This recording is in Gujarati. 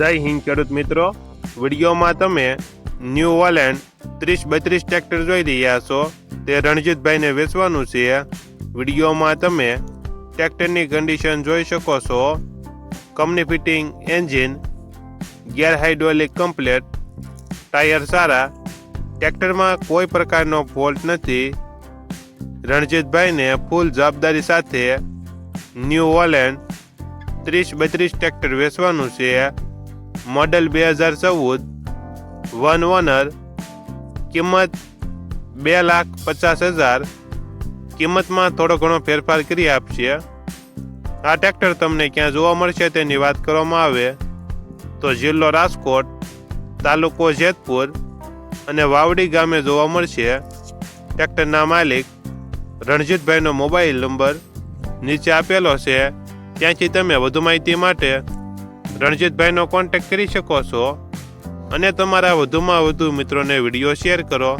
જય હિન્દ, ખેડૂત મિત્રો. વિડીયોમાં તમે ન્યૂ વોલેન્ડ ત્રીસ બત્રીસ ટ્રેક્ટર જોઈ રહ્યા છો. તે રણજીતભાઈને વેચવાનું છે. વિડીયોમાં તમે ટ્રેક્ટરની કન્ડિશન જોઈ શકો છો. Company fitting engine gear hydraulic complete, tyre સારા. ટ્રેક્ટરમાં કોઈ પ્રકારનો ફોલ્ટ નથી. રણજીતભાઈને ફૂલ જવાબદારી સાથે ન્યૂ વોલેન્ડ ત્રીસ બત્રીસ ટ્રેક્ટર વેચવાનું છે. મોડલ બે હજાર ચૌદ, વન ઓનર કિંમત બે લાખ પચાસ હજાર, કિંમતમાં થોડો ઘણો ફેરફાર કરી આપશે. આ ટ્રેક્ટર તમને ક્યાં જોવા મળશે તેની વાત કરવામાં આવે. તો જિલ્લો રાજકોટ, તાલુકો જેતપુર અને વાવડી ગામે જોવા મળશે. ટ્રેક્ટરના માલિક રણજીતભાઈનો મોબાઈલ નંબર નીચે આપેલો છે. ત્યાંથી તમે વધુ માહિતી માટે રણજીતભાઈનો કોન્ટેક્ટ કરી શકો છો. અને તમારા વધુમાં વધુ મિત્રોને વીડિયો શેર કરો.